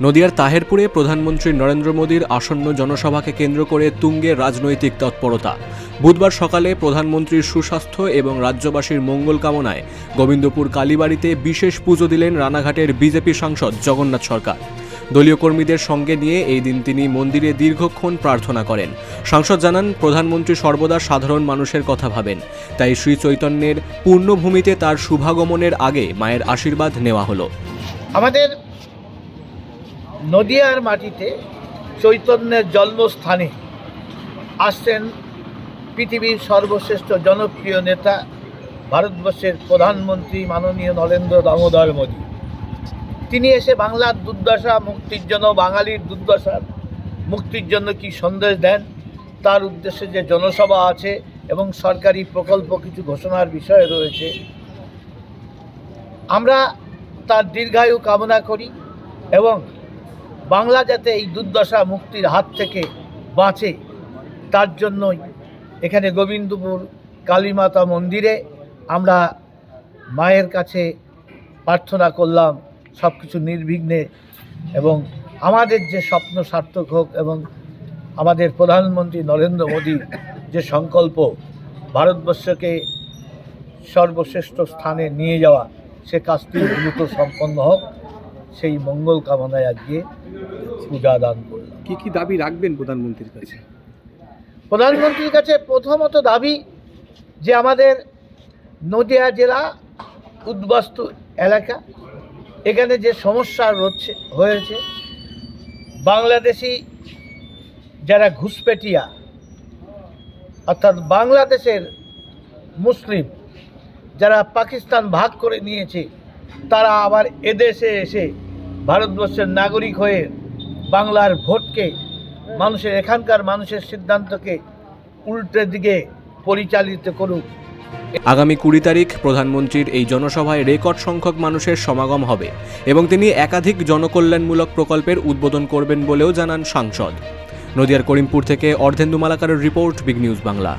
নদিয়ার তাহেরপুরে প্রধানমন্ত্রী নরেন্দ্র মোদীর আসন্ন জনসভাকে কেন্দ্র করে তুঙ্গে রাজনৈতিক তৎপরতা। বুধবার সকালে প্রধানমন্ত্রীর সুস্বাস্থ্য এবং রাজ্যবাসীর মঙ্গল কামনায় গোবিন্দপুর কালীবাড়িতে বিশেষ পুজো দিলেন রানাঘাটের বিজেপি সাংসদ জগন্নাথ সরকার। দলীয় কর্মীদের সঙ্গে নিয়ে এই দিন তিনি মন্দিরে দীর্ঘক্ষণ প্রার্থনা করেন। সাংসদ জানান, প্রধানমন্ত্রী সর্বদা সাধারণ মানুষের কথা ভাবেন। তাই শ্রী চৈতন্যের পূর্ণভূমিতে তার শুভাগমনের আগে মায়ের আশীর্বাদ নেওয়া হলো। আমাদের নদিয়ার মাটিতে চৈতন্যের জন্মস্থানে আসছেন পৃথিবীর সর্বশ্রেষ্ঠ জনপ্রিয় নেতা, ভারতবর্ষের প্রধানমন্ত্রী মাননীয় নরেন্দ্র দামোদর মোদী। তিনি এসে বাংলার দুর্দশা মুক্তির জন্য, বাঙালির দুর্দশার মুক্তির জন্য কি সন্দেশ দেন? তার উদ্দেশ্যে যে জনসভা আছে এবং সরকারি প্রকল্প কিছু ঘোষণার বিষয় রয়েছে। আমরা তার দীর্ঘায়ু কামনা করি এবং বাংলা যাতে এই দুর্দশা মুক্তির হাত থেকে বাঁচে, তার জন্যই এখানে গোবিন্দপুর কালীমাতা মন্দিরে আমরা মায়ের কাছে প্রার্থনা করলাম সব কিছু নির্বিঘ্নে এবং আমাদের যে স্বপ্ন সার্থক হোক এবং আমাদের প্রধানমন্ত্রী নরেন্দ্র মোদীর যে সংকল্প, ভারতবর্ষকে সর্বশ্রেষ্ঠ স্থানে নিয়ে যাওয়া, সে কাজটি দ্রুত সম্পন্ন হোক। সেই মঙ্গল কামনায় আজকে পূজা দান করলাম। কি কি দাবি রাখবেন প্রধানমন্ত্রীর কাছে? প্রধানমন্ত্রীর কাছে প্রথমত দাবি যে আমাদের নদিয়া জেলা উদ্বাস্তু এলাকা এখানে যে সমস্যা রচ্ছে হয়েছে বাংলাদেশি যারা ঘুষপেটিয়া অর্থাৎ বাংলাদেশের মুসলিম যারা পাকিস্তান ভাগ করে নিয়েছে তারা আবার এদেশে এসে ভারতবর্ষের নাগরিক হয়ে বাংলার ভোটকে, মানুষের এখানকার মানুষের সিদ্ধান্তকে উল্টে দিকে পরিচালিত করুক। আগামী কুড়ি তারিখ প্রধানমন্ত্রীর এই জনসভায় রেকর্ড সংখ্যক মানুষের সমাগম হবে এবং তিনি একাধিক জনকল্যাণমূলক প্রকল্পের উদ্বোধন করবেন বলেও জানান সাংসদ। নদিয়ার করিমপুর থেকে অর্ধেন্দু মালাকারের রিপোর্ট, বিগ নিউজ বাংলা।